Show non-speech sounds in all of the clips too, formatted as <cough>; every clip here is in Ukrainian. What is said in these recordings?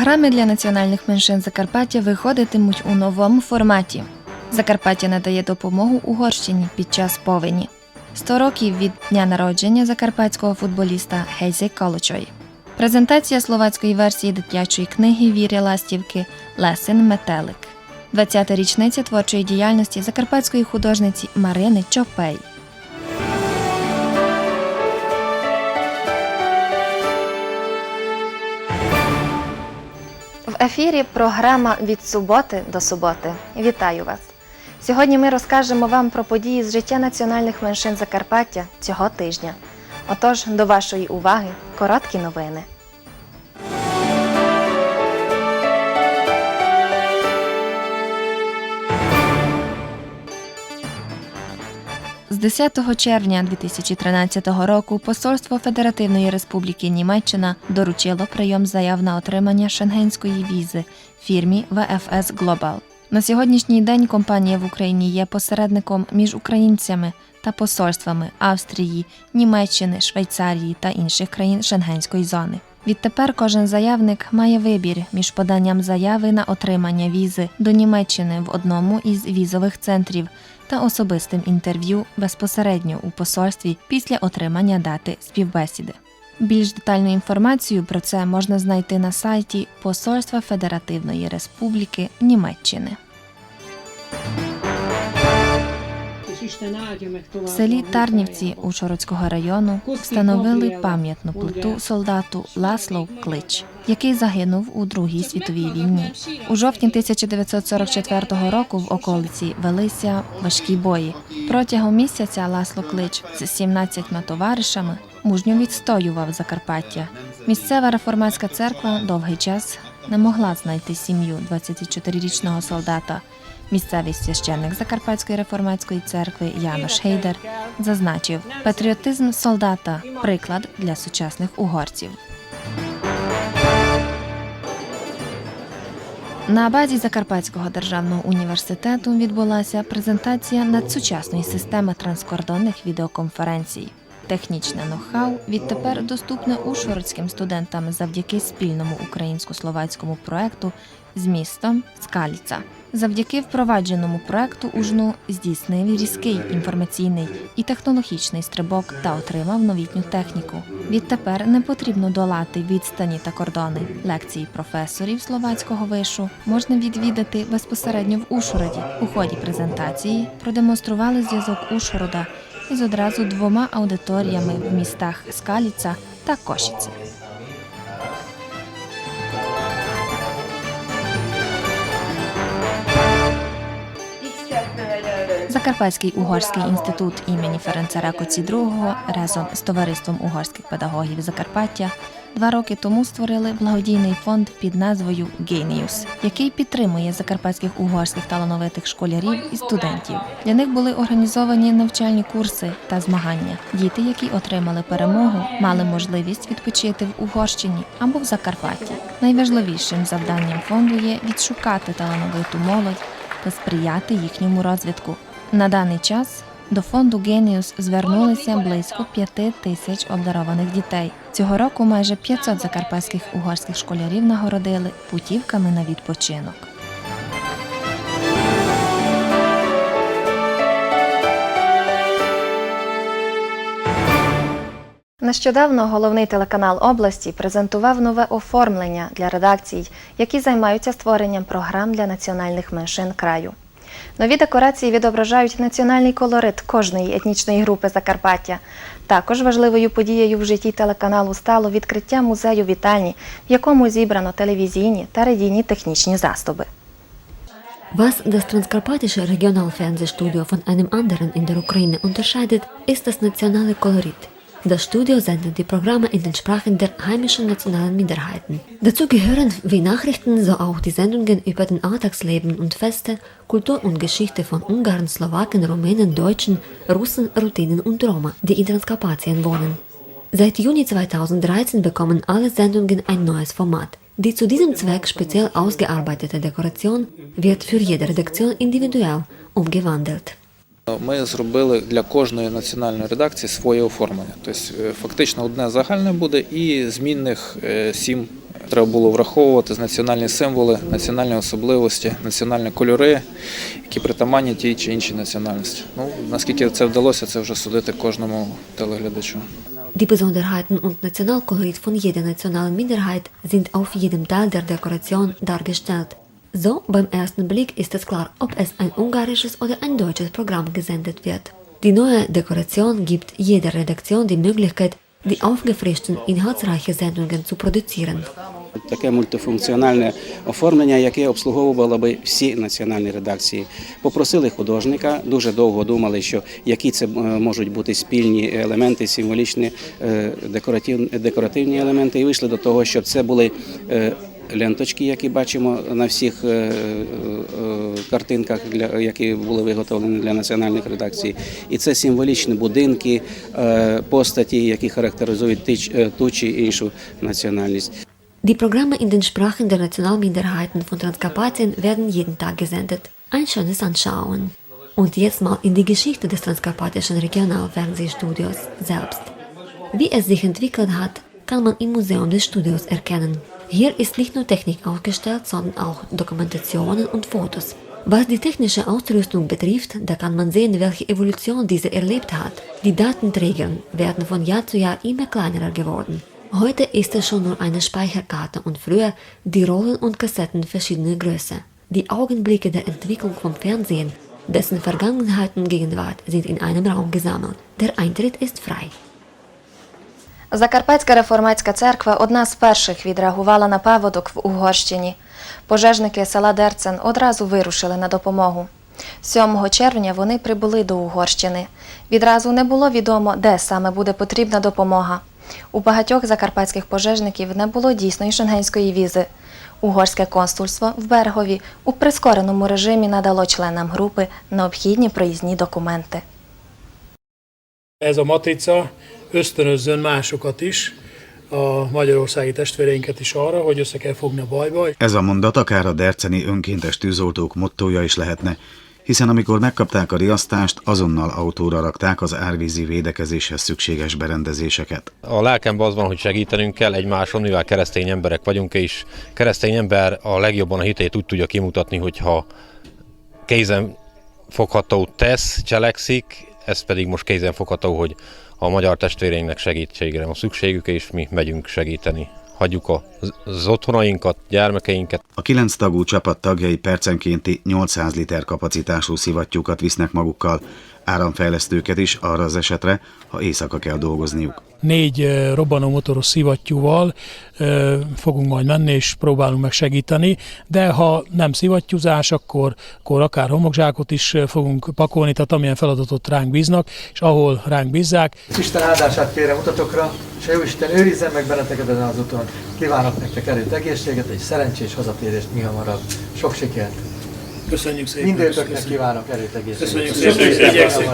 Програми для національних меншин Закарпаття виходитимуть у новому форматі. Закарпаття надає допомогу Угорщині під час повені. 100 років від дня народження закарпатського футболіста Гейзи Колочої. Презентація словацької версії дитячої книги Віри Ластівки Лесин Метелик. 20-та річниця творчої діяльності закарпатської художниці Марини Чопей. Ефірі програма від суботи до суботи. Вітаю вас! Сьогодні ми розкажемо вам про події з життя національних меншин Закарпаття цього тижня. Отож, до вашої уваги короткі новини. 10 червня 2013 року Посольство Федеративної Республіки Німеччина доручило прийом заяв на отримання шенгенської візи фірмі ВФС Global. На сьогоднішній день компанія в Україні є посередником між українцями та посольствами Австрії, Німеччини, Швейцарії та інших країн Шенгенської зони. Відтепер кожен заявник має вибір між поданням заяви на отримання візи до Німеччини в одному із візових центрів та особистим інтерв'ю безпосередньо у посольстві після отримання дати співбесіди. Більш детальну інформацію про це можна знайти на сайті Посольства Федеративної Республіки Німеччини. В селі Тарнівці Ушородського району встановили пам'ятну плиту солдату Ласло Клич, який загинув у Другій світовій війні. У жовтні 1944 року в околиці велися важкі бої. Протягом місяця Ласло Клич з 17 товаришами мужньо відстоював Закарпаття. Місцева реформатська церква довгий час не могла знайти сім'ю 24-річного солдата. Місцевий священник Закарпатської реформатської церкви Янош Гейдер зазначив, патріотизм солдата приклад для сучасних угорців. На базі Закарпатського державного університету відбулася презентація надсучасної системи транскордонних відеоконференцій. Технічне ноу-хау відтепер доступне ушгородським студентам завдяки спільному українсько-словацькому проекту з містом Скаліца. Завдяки впровадженому проекту УЖНУ здійснив різкий інформаційний і технологічний стрибок та отримав новітню техніку. Відтепер не потрібно долати відстані та кордони. Лекції професорів словацького вишу можна відвідати безпосередньо в Ушгороді. У ході презентації продемонстрували зв'язок Ушгорода із одразу двома аудиторіями в містах Скаліца та Кошіце. Закарпатський угорський інститут імені Ференца Ракоці II разом з товариством угорських педагогів Закарпаття два роки тому створили благодійний фонд під назвою Геніус, який підтримує закарпатських угорських талановитих школярів і студентів. Для них були організовані навчальні курси та змагання. Діти, які отримали перемогу, мали можливість відпочити в Угорщині або в Закарпатті. Найважливішим завданням фонду є відшукати талановиту молодь та сприяти їхньому розвитку. На даний час до фонду Геніус звернулися близько п'яти тисяч обдарованих дітей. Цього року майже 500 закарпатських угорських школярів нагородили путівками на відпочинок. Нещодавно головний телеканал області презентував нове оформлення для редакцій, які займаються створенням програм для національних меншин краю. Нові декорації відображають національний колорит кожної етнічної групи Закарпаття. Також важливою подією в житті телеканалу стало відкриття музею вітальні, в якому зібрано телевізійні та радійні технічні засоби. Was das transkarpatische Regionalfernsehstudio von einem anderen in der Ukraine unterscheidet, ist das nationale Kolorit. Das Studio sendet die Programme in den Sprachen der heimischen nationalen Minderheiten. Dazu gehören wie Nachrichten so auch die Sendungen über den Alltagsleben und Feste, Kultur und Geschichte von Ungarn, Slowaken, Rumänen, Deutschen, Russen, Ruthinen und Roma, die in Transkarpatien wohnen. Seit Juni 2013 bekommen alle Sendungen ein neues Format. Die zu diesem Zweck speziell ausgearbeitete Dekoration wird für jede Redaktion individuell umgewandelt. Ми зробили для кожної національної редакції своє оформлення. Тобто, е, фактично одне загальне буде і змінних е, сім треба було враховувати національні символи, національні особливості, національні кольори, які притаманні тій чи іншій національності. Ну, наскільки це вдалося, це вже судити кожному телеглядачу. Die Besonderheiten und Nationalkolorit von jeder nationalen Minderheit sind auf jedem Teil der Dekoration dargestellt. So beim ersten Blick ist es klar, ob es ein ungarisches oder ein deutsches Programm gesendet wird. Die neue Dekoration gibt jeder Redaktion die Möglichkeit, die aufgefrischten, inhaltsreiche Sendungen zu produzieren. Таке мультифункціональне оформлення, яке обслуговувало би всі національні редакції. Попросили художника, дуже довго думали, що які це е, можуть бути спільні елементи, символічні е, декоративні, елементи, і вийшли до того, щоб це були е, ленточки, які бачимо на всіх е, е, картинках, які були виготовлені для національних редакцій. І це символічні будинки, е, постаті, які характеризують е, ту чи іншу національність. Die Programme in den Sprachen der Nationalminderheiten von Transkarpatien werden jeden Tag gesendet. Ein schönes Anschauen. Und jetzt mal in die Geschichte des Transkarpatischen Regionalfernsehstudios selbst. Wie es sich entwickelt hat, kann man im Museum des Studios erkennen. Hier ist nicht nur Technik aufgestellt, sondern auch Dokumentationen und Fotos. Was die technische Ausrüstung betrifft, da kann man sehen, welche Evolution diese erlebt hat. Die Datenträger werden von Jahr zu Jahr immer kleinerer geworden. Heute ist es schon nur eine Speicherkarte und früher die Rollen und Kassetten verschiedener Größe. Die Augenblicke der Entwicklung vom Fernsehen, dessen Vergangenheit und Gegenwart sind in einem Raum gesammelt. Der Eintritt ist frei. Закарпатська реформатська церква одна з перших відреагувала на паводок в Угорщині. Пожежники села Дерцен одразу вирушили на допомогу. 7 червня вони прибули до Угорщини. Відразу не було відомо, де саме буде потрібна допомога. У багатьох закарпатських пожежників не було дійсної шенгенської візи. Угорське консульство в Бергові у прискореному режимі надало членам групи необхідні проїзні документи. Ez a matrica ösztönözzön másokat is, a magyarországi testvéreinket is arra, hogy össze kell fogni a bajba, Ez a mondat akár a derceni önkéntes tűzoltók mottója is lehetne, hiszen amikor megkapták a riasztást, azonnal autóra rakták az árvízi védekezéshez szükséges berendezéseket. A lelkemben az van, hogy segítenünk kell egymáson, mivel keresztény emberek vagyunk, és keresztény ember a legjobban a hitét úgy tudja kimutatni, hogyha kézen fogható tesz, cselekszik, ez pedig most kézen fogható, hogy a magyar testvéreinknek segítségre van szükségük, és mi megyünk segíteni. Hagyjuk az otthonainkat, gyermekeinket, A kilenc tagú csapat tagjai percenkénti 800 liter kapacitású szivattyúkat visznek magukkal, áramfejlesztőket is arra az esetre, ha éjszaka kell dolgozniuk. Négy ö, robbanómotoros szivattyúval fogunk majd menni, és próbálunk meg segíteni, de ha nem szivattyúzás, akkor, akkor akár homokzsákot is fogunk pakolni, tehát amilyen feladatot ránk bíznak, és ahol ránk bízzák, Isten áldását kérem utatokra, és a Jóisten őrizzen meg benneteket ezen az úton. Kívánok nektek erőt, egészséget, egy szerencsés hazatérést mi hamarabb. Sok sikert! Köszönjük szépen. Mindőtöknek kívánok erőt, egészséget! Köszönjük szépen, igyekszünk,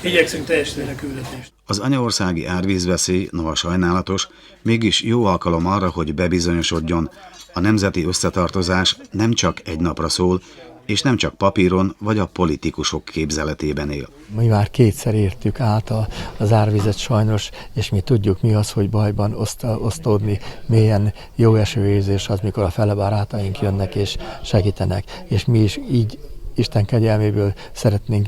igyekszünk teljesíteni a küldetést. Az anyaországi árvízveszély, noha sajnálatos, mégis jó alkalom arra, hogy bebizonyosodjon, a nemzeti összetartozás nem csak egy napra szól, és nem csak papíron vagy a politikusok képzeletében él. Mi már kétszer értük át a, az árvizet sajnos, és mi tudjuk mi az, hogy bajban oszt, osztódni, milyen jó esőérzés az, mikor a fele barátaink jönnek és segítenek. És mi is így Isten kegyelméből szeretnénk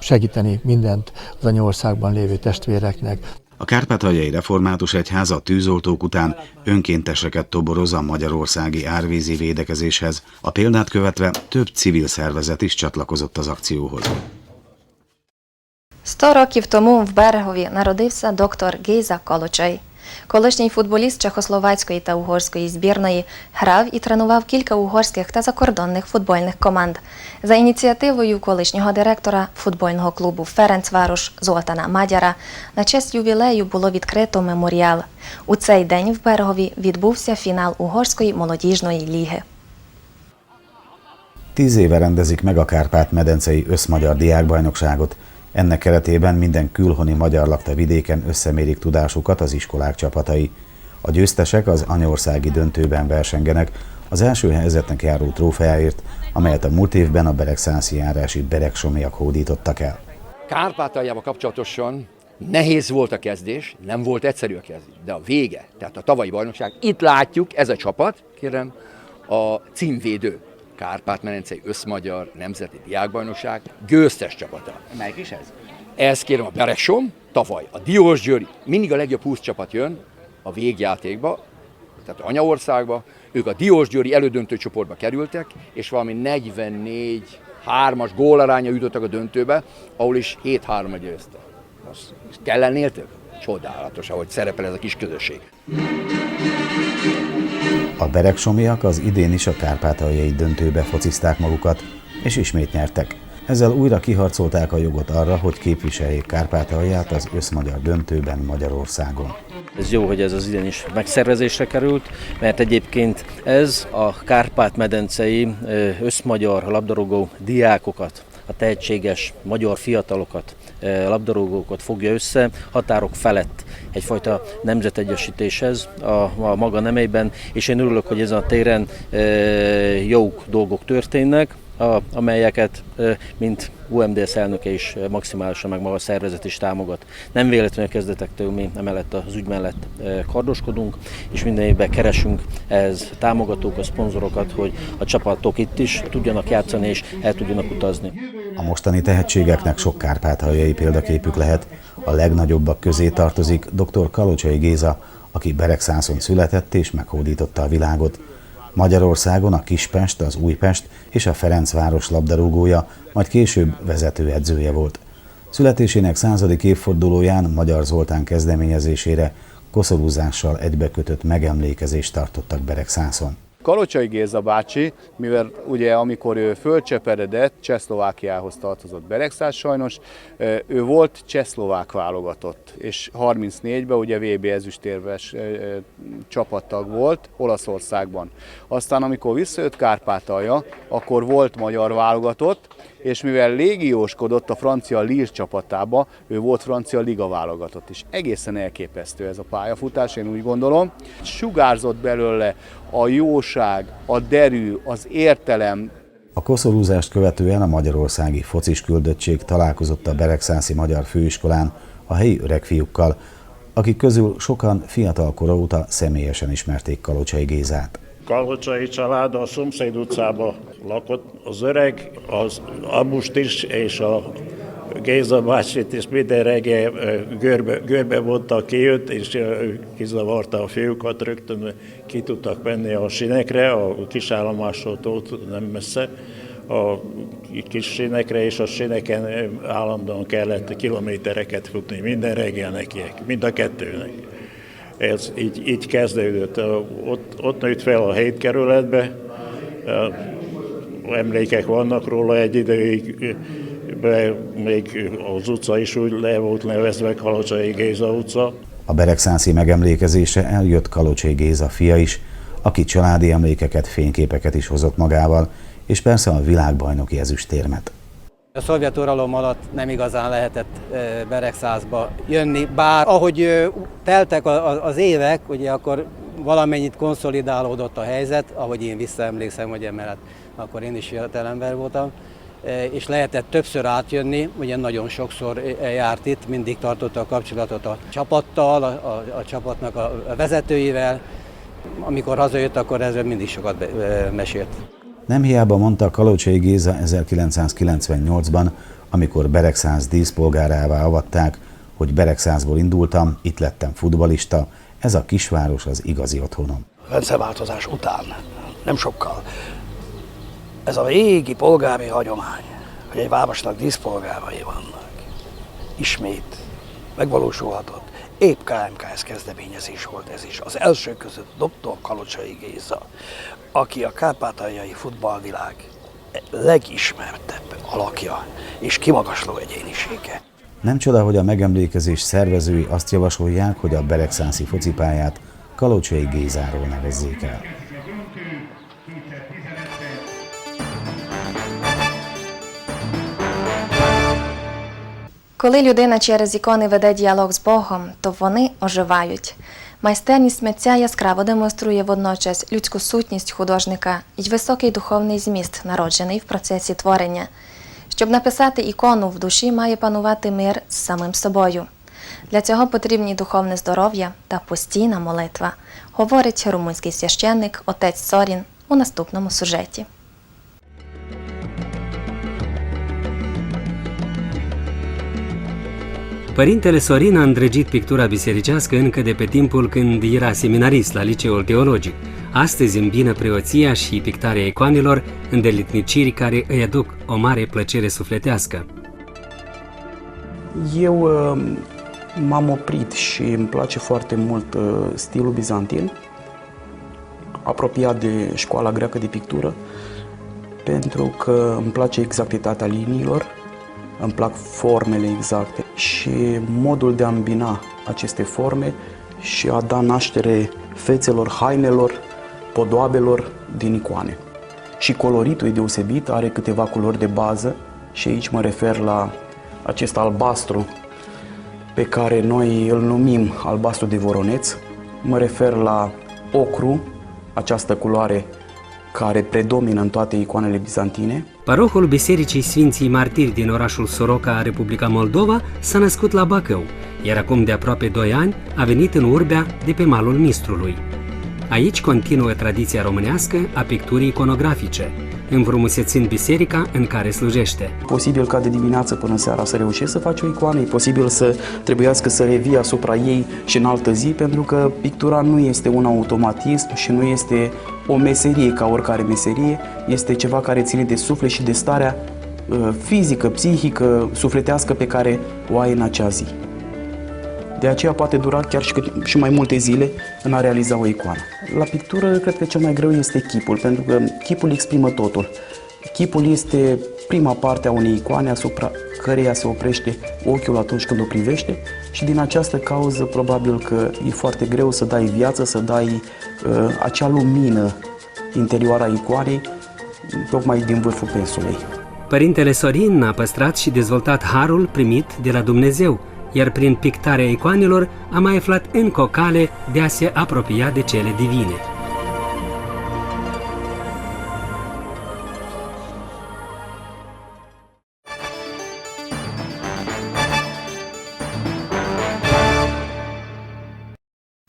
segíteni mindent az anyaországban lévő testvéreknek. A Kárpátaljai Református Egyház a tűzoltók után önkénteseket toboroz a magyarországi árvízi védekezéshez. A példát követve több civil szervezet is csatlakozott az akcióhoz. Сто років тому в Берегові народився доктор Гейза Колочай. Колишній футболіст чехословацької та угорської збірної грав і тренував кілька угорських та закордонних футбольних команд. За ініціативою колишнього директора футбольного клубу Ференцваруш Золтана Мадяра на честь ювілею було відкрито меморіал. У цей день в Берегові відбувся фінал угорської молодіжної ліги. Tíz éve rendezik meg a Kárpát-medencei összmagyar diákbajnokságot. Ennek keretében minden külhoni magyar lakta vidéken összemérik tudásukat az iskolák csapatai. A győztesek az anyaországi döntőben versengenek, az első helyzetnek járó trófeáért, amelyet a múlt évben a Beregszászi járási Beregsomiak hódítottak el. Kárpátaljával kapcsolatosan Nehéz volt a kezdés, nem volt egyszerű a kezdés, de a vége, tehát a tavalyi bajnokság, itt látjuk, ez a csapat, kérem, a címvédő, Kárpát-medencei Összmagyar Nemzeti Diákbajnokság győztes csapata. Melyik is ez? Ez kérem a Beregsom, tavaly a Diós Győri, mindig a legjobb 20 csapat jön a végjátékba, tehát anyaországba, ők a Diós Győri elődöntő csoportba kerültek, és valami 44 3-as gólaránya jutottak a döntőbe, ahol is 7-3 győzte. Most kell lennél több? Csodálatos, ahogy szerepel ez a kis közösség. A beregsomiak az idén is a kárpátaljai döntőbe focizták magukat, és ismét nyertek. Ezzel újra kiharcolták a jogot arra, hogy képviseljék Kárpátalját az összmagyar döntőben Magyarországon. Ez jó, hogy ez az idén is megszervezésre került, mert egyébként ez a Kárpát-medencei összmagyar labdarúgó diákokat, a tehetséges magyar fiatalokat, ö, labdarúgókat fogja össze határok felett egyfajta nemzetegyesítéshez a, a maga nemeiben, és én örülök, hogy ezen a téren ö, jó dolgok történnek, a, amelyeket, mint UMDS elnöke is maximálisan, meg maga a szervezet is támogat. Nem véletlenül a kezdetektől mi emellett az ügy mellett kardoskodunk, és minden évben keresünk ez támogatókat, szponzorokat, hogy a csapatok itt is tudjanak játszani és el tudjanak utazni. A mostani tehetségeknek sok kárpátaljai példaképük lehet. A legnagyobbak közé tartozik dr. Kalocsai Géza, aki Beregszászon született és meghódította a világot. Magyarországon a Kispest, az Újpest és a Ferencváros labdarúgója, majd később vezetőedzője volt. Születésének századik évfordulóján Magyar Zoltán kezdeményezésére koszorúzással egybekötött megemlékezést tartottak Beregszászon. Kalocsai Géza bácsi, mivel ugye amikor ő fölcseperedett, Csehszlovákiához tartozott Beregszáz sajnos, ő volt csehszlovák válogatott, és 34-ben ugye VB ezüstérves csapattag volt Olaszországban. Aztán amikor visszajött Kárpátalja, akkor volt magyar válogatott, és mivel légióskodott a francia Lille csapatába, ő volt francia liga válogatott is. Egészen elképesztő ez a pályafutás, én úgy gondolom. Sugárzott belőle a jóság, a derű, az értelem, A koszorúzást követően a magyarországi focis küldöttség találkozott a Beregszászi Magyar Főiskolán a helyi öregfiúkkal, akik közül sokan fiatal kora óta személyesen ismerték Kalocsai Gézát. Kalocsai család a szomszéd utcába lakott. Az öreg, az Abust is, és a Géza bácsit is minden reggel görbe, görbe vonta ki őt, és kizavarta a fiúkat, rögtön ki tudtak menni a sinekre, a kisállomástól ott nem messze, a kis sinekre, és a sineken ö, állandóan kellett kilométereket futni, minden reggel nekiek, mind a kettőnek. Ez így, így kezdődött. Ott, ott nőtt fel a hét kerületbe, emlékek vannak róla egy ideig, be még az utca is úgy le volt nevezve Kalocsai Géza utca. A Beregszászi megemlékezésre eljött Kalocsai Géza fia is, aki családi emlékeket, fényképeket is hozott magával, és persze a világbajnoki ezüstérmet. A szovjet uralom alatt nem igazán lehetett Beregszázba jönni, bár ahogy teltek az évek, ugye akkor valamennyit konszolidálódott a helyzet, ahogy én visszaemlékszem, hogy emellett akkor én is fiatal ember voltam, és lehetett többször átjönni, ugye nagyon sokszor járt itt, mindig tartotta a kapcsolatot a csapattal, a, a, a csapatnak a vezetőivel. Amikor hazajött, akkor ezzel mindig sokat mesélt. Nem hiába mondta Kalocsai Géza 1998-ban, amikor Beregszáz díszpolgárává avatták, hogy Beregszázból indultam, itt lettem futbalista, ez a kisváros az igazi otthonom. Rendszerváltozás után, nem sokkal, ez a régi polgári hagyomány, hogy egy városnak díszpolgárai vannak, ismét megvalósulhatott. Épp KMKS kezdeményezés volt ez is. Az első között dr. Kalocsai Géza, aki a kárpátaljai futballvilág legismertebb alakja és kimagasló egyénisége. Nem csoda, hogy a megemlékezés szervezői azt javasolják, hogy a Beregszászi focipályát Kalocsai Gézáról nevezzék el. Коли людина через ікони веде діалог з Богом, то вони оживають. Майстерність митця яскраво демонструє водночас людську сутність художника й високий духовний зміст, народжений в процесі творення. Щоб написати ікону в душі, має панувати мир з самим собою. Для цього потрібні духовне здоров'я та постійна молитва, говорить румунський священник отець Сорін у наступному сюжеті. Părintele Sorin a îndrăgit pictura bisericească încă de pe timpul când era seminarist la liceul teologic. Astăzi îmbină preoția și pictarea icoanelor în deletniciri care îi aduc o mare plăcere sufletească. Eu uh, m-am oprit și îmi place foarte mult uh, stilul bizantin, apropiat de școala greacă de pictură, pentru că îmi place exactitatea liniilor, îmi plac formele exacte și modul de a îmbina aceste forme și a da naștere fețelor, hainelor, podoabelor din icoane. Și coloritul e deosebit, are câteva culori de bază și aici mă refer la acest albastru pe care noi îl numim albastru de voroneț. Mă refer la ocru, această culoare care predomină în toate icoanele bizantine. Parohul Bisericii Sfinții Martiri din orașul Soroca, Republica Moldova, s-a născut la Bacău, iar acum de aproape 2 ani a venit în Urbea de pe malul Mistrului. Aici continuă tradiția românească a picturii iconografice, înfrumusețind biserica în care slujește. Posibil ca de dimineață până seara să reușești să faci o icoană, e posibil să trebuiască să revii asupra ei și în altă zi, pentru că pictura nu este un automatism și nu este o meserie ca oricare meserie, este ceva care ține de suflet și de starea uh, fizică, psihică, sufletească pe care o ai în acea zi. De aceea poate dura chiar și, cât- și mai multe zile în a realiza o icoană. La pictură, cred că cel mai greu este chipul, pentru că chipul exprimă totul. Chipul este prima parte a unei icoane asupra căreia se oprește ochiul atunci când o privește și din această cauză probabil că e foarte greu să dai viață, să dai uh, acea lumină interioară a icoanei tocmai din vârful pensulei. Părintele Sorin a păstrat și dezvoltat harul primit de la Dumnezeu, iar prin pictarea icoanelor a mai aflat încă o cale de a se apropia de cele divine.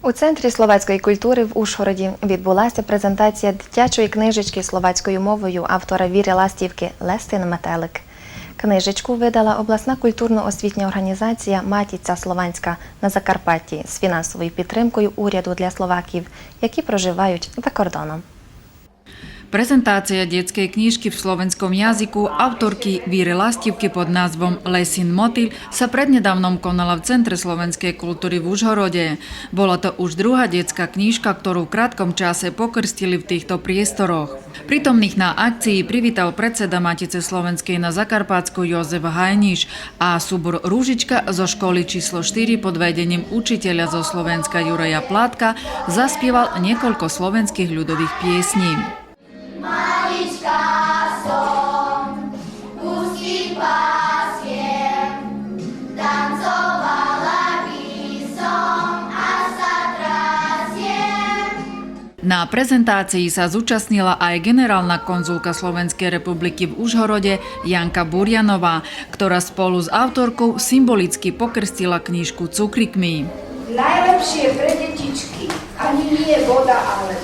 У центрі словацької культури в Ужгороді відбулася презентація дитячої книжечки словацькою мовою автора Віри Ластівки Лестин Метелик. Книжечку видала обласна культурно-освітня організація Матіця Слованська на Закарпатті з фінансовою підтримкою уряду для словаків, які проживають за кордоном. Prezentácia detskej knižky v slovenskom jazyku autorky Víry Lastívky pod názvom Lesin Motyl sa prednedávnom konala v Centre slovenskej kultúry v Užhorode. Bola to už druhá detská knižka, ktorú v krátkom čase pokrstili v týchto priestoroch. Prítomných na akcii privítal predseda Matice Slovenskej na Zakarpátsku Jozef Hajniš a súbor Rúžička zo školy číslo 4 pod vedením učiteľa zo Slovenska Juraja Plátka zaspieval niekoľko slovenských ľudových piesní. Malička som, úzky pasiem, tancovala by som a sa trasiem. Na prezentácii sa zúčastnila aj generálna konzulka Slovenskej republiky v Užhorode Janka Burjanová, ktorá spolu s autorkou symbolicky pokrstila knižku cukrikmi. Najlepšie pre detičky ani nie voda, ale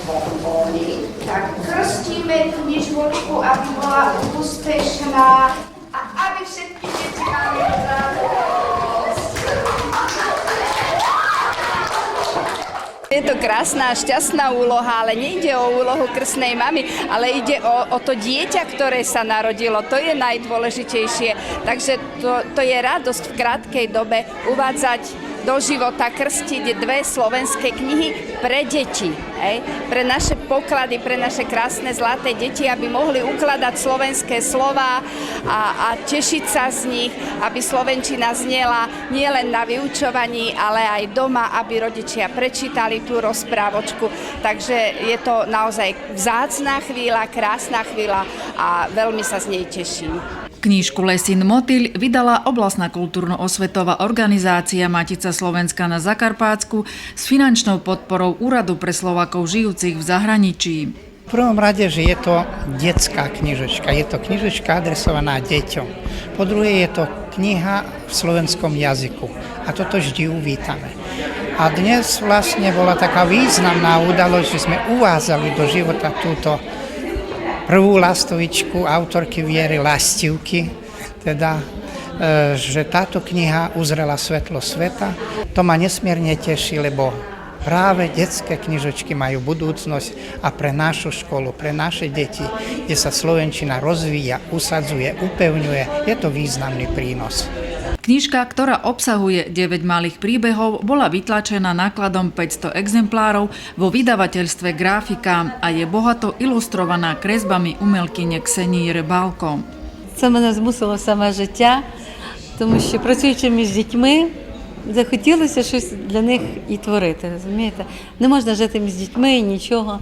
krstíme knižočku, aby bola úspešná a aby všetky deti mali. Je to krásna šťastná úloha, ale nejde o úlohu krstnej mamy, ale ide o, o to dieťa, ktoré sa narodilo. To je najdôležitejšie. Takže to, to je radosť v krátkej dobe uvádzať do života, krstiť dve slovenské knihy pre deti. Hej? Pre naše poklady, pre naše krásne zlaté deti, aby mohli ukladať slovenské slova a, a tešiť sa z nich, aby slovenčina znela nielen na vyučovaní, ale aj doma, aby rodičia prečítali tú rozprávočku. Takže je to naozaj vzácná chvíľa, krásna chvíľa a veľmi sa z nej teším. Knižku Lesin Motýl vydala oblastná kultúrno-osvetová organizácia Matica Slovenska na Zakarpátsku s finančnou podporou Úradu pre Slovakov žijúcich v zahraničí. V prvom rade, že je to detská knižečka. Je to knižečka adresovaná deťom. Po druhé, je to kniha v slovenskom jazyku. A toto vždy uvítame. A dnes vlastne bola taká významná udalosť, že sme uvázali do života túto prvú lastovičku autorky Viery Lastivky, teda e, že táto kniha uzrela svetlo sveta. To ma nesmierne teší, lebo práve detské knižočky majú budúcnosť a pre našu školu, pre naše deti, kde sa Slovenčina rozvíja, usadzuje, upevňuje, je to významný prínos. Knižka, ktorá obsahuje 9 malých príbehov, bola vytlačená nákladom 500 exemplárov vo vydavateľstve Grafika a je bohato ilustrovaná kresbami umelkyne Ksenії Рибалко. Це мене змусило саме життя, тому що працюючи між дітьми, захотілося щось для них і творити. Розумієте? Не можна жити між дітьми і нічого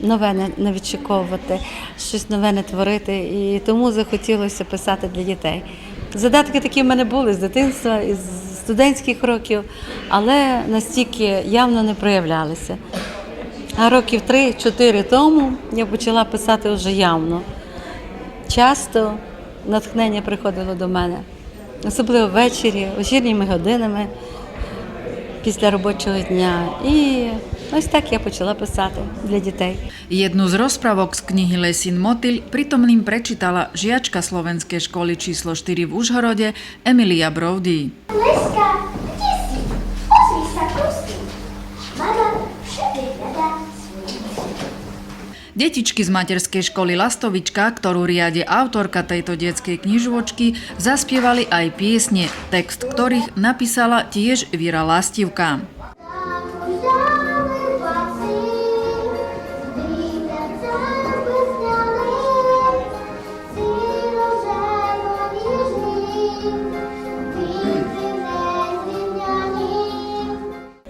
нове не відшиковувати, щось нове не творити. І тому захотілося писати для дітей. Задатки такі в мене були з дитинства, із студентських років, але настільки явно не проявлялися. А років 3-4 тому я почала писати вже явно. Часто натхнення приходило до мене, особливо ввечері, вечірніми годинами після робочого дня. І ось так я почала писати для дітей. Jednu z rozprávok z knihy Lesin Motýľ pritomným prečítala žiačka slovenskej školy číslo 4 v Užhorode Emilia Brody. Leska, kde si? Ozvi sa, prosím. Mama všade hľadá svoj Detičky z materskej školy Lastovička, ktorú riade autorka tejto detskej knižočky, zaspievali aj piesne, text ktorých napísala tiež Víra Lastivka.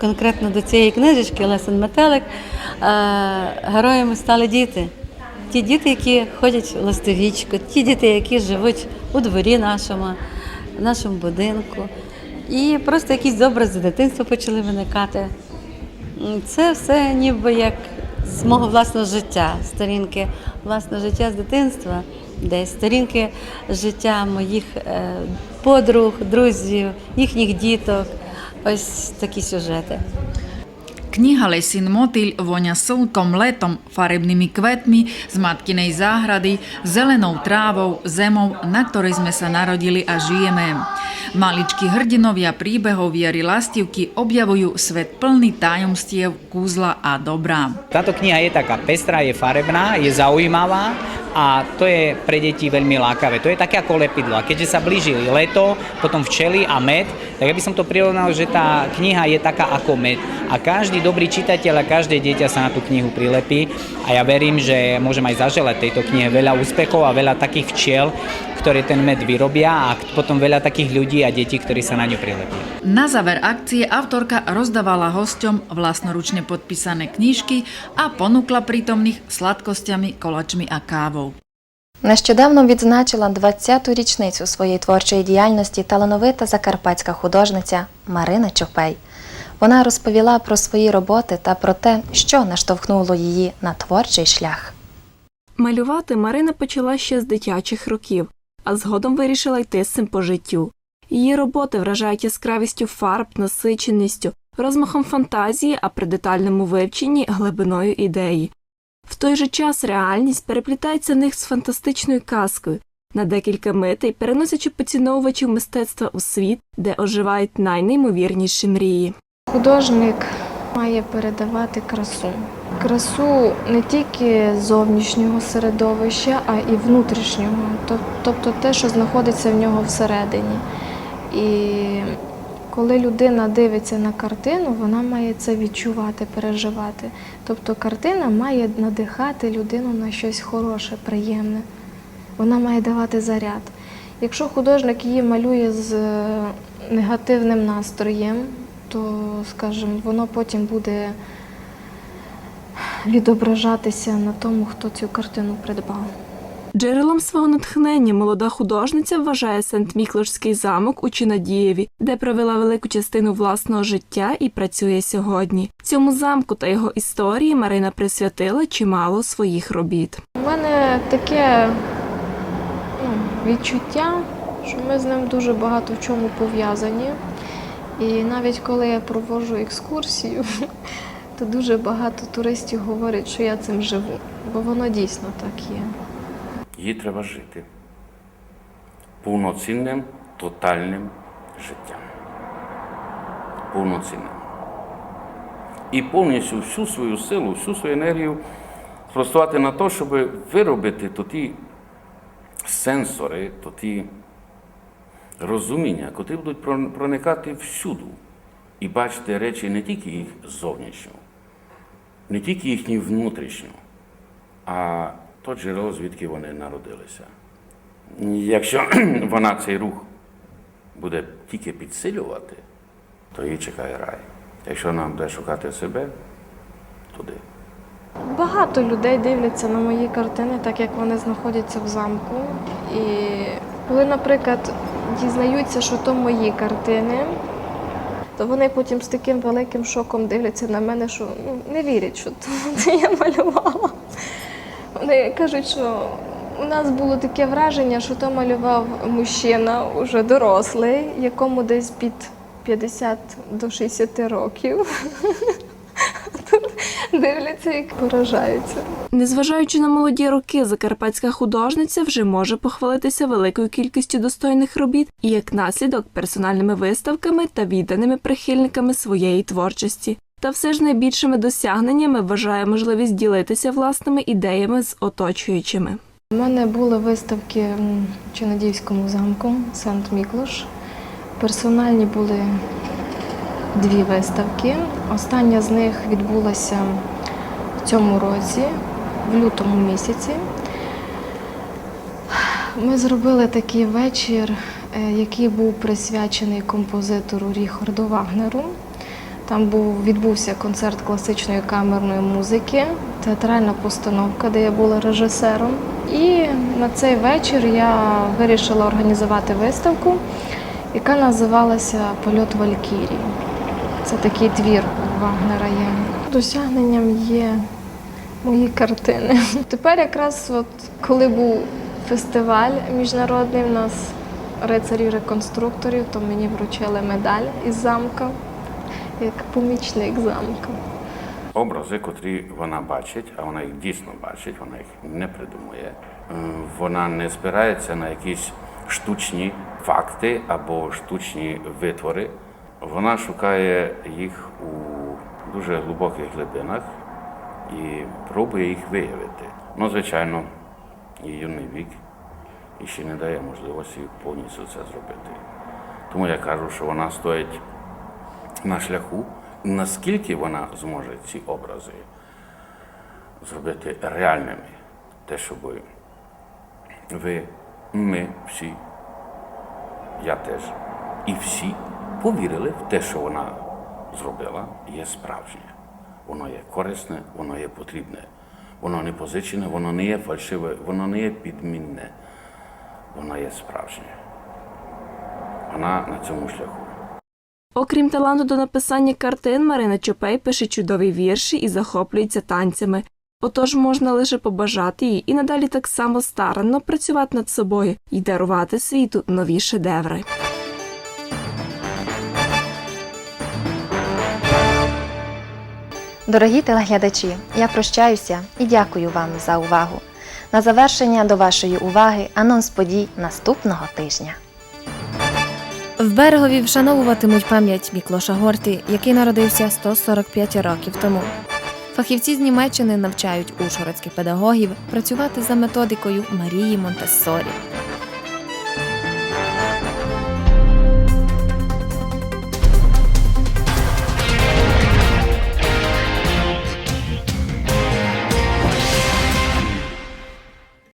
Конкретно до цієї книжечки Лесен Метелик е, героями стали діти. Ті діти, які ходять в ластовічку, ті діти, які живуть у дворі нашому, в нашому будинку. І просто якісь образи дитинства почали виникати. Це все ніби як з мого власного життя, сторінки власного життя з дитинства, десь сторінки життя моїх е, подруг, друзів, їхніх діток. Ось такі сюжети. Kniha Lesin Motýľ vonia slnkom, letom, farebnými kvetmi z matkinej záhrady, zelenou trávou, zemou, na ktorej sme sa narodili a žijeme. Maličkí hrdinovia príbehov Viery Lastivky objavujú svet plný tajomstiev, kúzla a dobrá. Táto kniha je taká pestrá, je farebná, je zaujímavá a to je pre deti veľmi lákavé. To je také ako lepidlo. A keďže sa blíži leto, potom včely a med, tak ja by som to prirovnal, že tá kniha je taká ako med. A každý dobrý čitateľ a každé dieťa sa na tú knihu prilepí a ja verím, že môžem aj zaželať tejto knihe veľa úspechov a veľa takých včiel, ktoré ten med vyrobia a potom veľa takých ľudí a detí, ktorí sa na ňu prilepia. Na záver akcie autorka rozdávala hosťom vlastnoručne podpísané knižky a ponúkla prítomných sladkosťami, kolačmi a kávou. Нещодавно відзначила 20-ту річницю своєї творчої діяльності талановита закарпатська художниця Марина Чопей. Вона розповіла про свої роботи та про те, що наштовхнуло її на творчий шлях. Малювати Марина почала ще з дитячих років, а згодом вирішила йти з цим по життю. Її роботи вражають яскравістю фарб, насиченістю, розмахом фантазії, а при детальному вивченні глибиною ідеї. В той же час реальність переплітається в них з фантастичною казкою, на декілька митей переносячи поціновувачів мистецтва у світ, де оживають найнеймовірніші мрії. Художник має передавати красу. Красу не тільки зовнішнього середовища, а і внутрішнього, тобто те, що знаходиться в нього всередині. І коли людина дивиться на картину, вона має це відчувати, переживати. Тобто картина має надихати людину на щось хороше, приємне. Вона має давати заряд. Якщо художник її малює з е, негативним настроєм, то, скажімо, воно потім буде відображатися на тому, хто цю картину придбав. Джерелом свого натхнення молода художниця вважає Сент-Міклошський замок у Чинадієві, де провела велику частину власного життя і працює сьогодні. Цьому замку та його історії Марина присвятила чимало своїх робіт. У мене таке ну, відчуття, що ми з ним дуже багато в чому пов'язані. І навіть коли я проводжу екскурсію, <laughs> то дуже багато туристів говорять, що я цим живу, бо воно дійсно так є. Їй треба жити повноцінним, тотальним життям. Повноцінним. І повністю всю свою силу, всю свою енергію спростувати на те, щоб виробити то ті сенсори, то ті розуміння, котрі будуть проникати всюду і бачити речі не тільки їх зовнішньо, не тільки їхню внутрішню, а то джерело, звідки вони народилися. Якщо <clears throat> вона цей рух буде тільки підсилювати, то її чекає рай. Якщо вона буде шукати себе, туди. Багато людей дивляться на мої картини, так як вони знаходяться в замку. І коли, наприклад, дізнаються, що то мої картини, то вони потім з таким великим шоком дивляться на мене, що ну, не вірять, що <laughs> то, я малювала. Вони кажуть, що у нас було таке враження, що то малював мужчина, уже дорослий, якому десь під 50 до 60 років. <laughs> Дивляться і поражаються. Незважаючи на молоді роки, закарпатська художниця вже може похвалитися великою кількістю достойних робіт і як наслідок персональними виставками та відданими прихильниками своєї творчості. Та все ж найбільшими досягненнями вважає можливість ділитися власними ідеями з оточуючими. У мене були виставки в Чинадівському замку Сант Міклош. Персональні були дві виставки. Остання з них відбулася в цьому році, в лютому місяці. Ми зробили такий вечір, е, який був присвячений композитору Ріхарду Вагнеру. Там був, відбувся концерт класичної камерної музики, театральна постановка, де я була режисером. І на цей вечір я вирішила організувати виставку, яка називалася Польот Валькірії. Це такий твір Вагнера є. Досягненням є мої картини. Тепер якраз, от, коли був фестиваль міжнародний, у нас рицарів-реконструкторів, то мені вручили медаль із замка, як помічник замка. Образи, котрі вона бачить, а вона їх дійсно бачить, вона їх не придумує. Е, Вона не спирається на якісь штучні факти або штучні витвори. Вона шукає їх у дуже глибоких глибинах і пробує їх виявити. Ну, звичайно, і юний вік і ще не дає можливості повністю це зробити. Тому я кажу, що вона стоїть на шляху, наскільки вона зможе ці образи зробити реальними, те, щоб ви, ми всі, я теж, і всі повірили в те, що вона зробила, є справжнє. Воно є корисне, воно є потрібне, воно не позичене, воно не є фальшиве, воно не є підмінне, воно є справжнє. Вона на цьому шляху. Окрім таланту до написання картин, Марина Чопей пише чудові вірші і захоплюється танцями. Отож можна лише побажати їй і надалі так само старанно працювати над собою і дарувати світу нові шедеври. Дорогі телеглядачі, я прощаюся і дякую вам за увагу. На завершення до вашої уваги анонс подій наступного тижня. В берегові вшановуватимуть пам'ять Міклоша Горти, який народився 145 років тому. Фахівці з Німеччини навчають ужгородських педагогів працювати за методикою Марії Монтессорі.